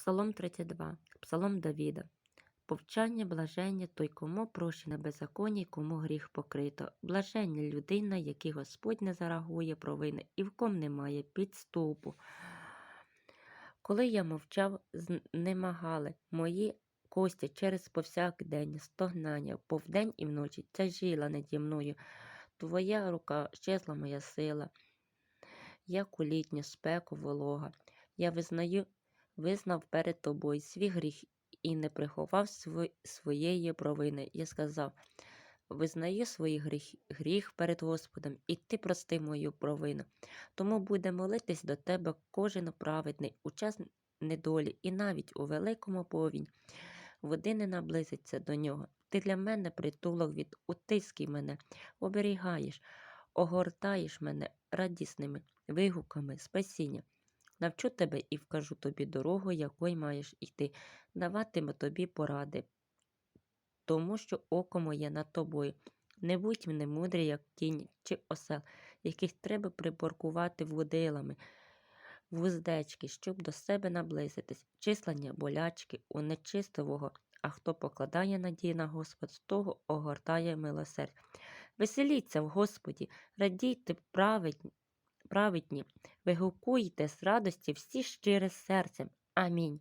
Псалом 32, Псалом Давіда. Повчання блаження той, кому прощене беззаконня, й кому гріх покрито. Блаження людина, який Господь не зарагує провини, і в ком немає підступу. Коли я мовчав, знемагали мої кості через повсякдення, стогнання, повдень і вночі, тяжіла наді мною. Твоя рука щезла моя сила, як у літню спеку волога. Я визнаю, визнав перед тобою свій гріх і не приховав своєї провини. Я сказав, визнаю свій гріх, гріх перед Господом, і ти прости мою провину. Тому буде молитись до тебе кожен праведний у час недолі і навіть у великому повінь. Води не наблизиться до нього. Ти для мене притулок від утиски мене, оберігаєш, огортаєш мене радісними вигуками спасіння. Навчу тебе і вкажу тобі дорогу, якою маєш іти, даватиму тобі поради, тому що око моє над тобою. Не будь мене мудрий, як тінь чи осел, яких треба приборкувати водилами, вуздечки, щоб до себе наблизитись, числення болячки у нечистивого, а хто покладає надію на Господь, з того огортає милосердя. Веселіться в Господі, радійте праведні, праведні, вигукуйте з радості всі щире серцем. Амінь.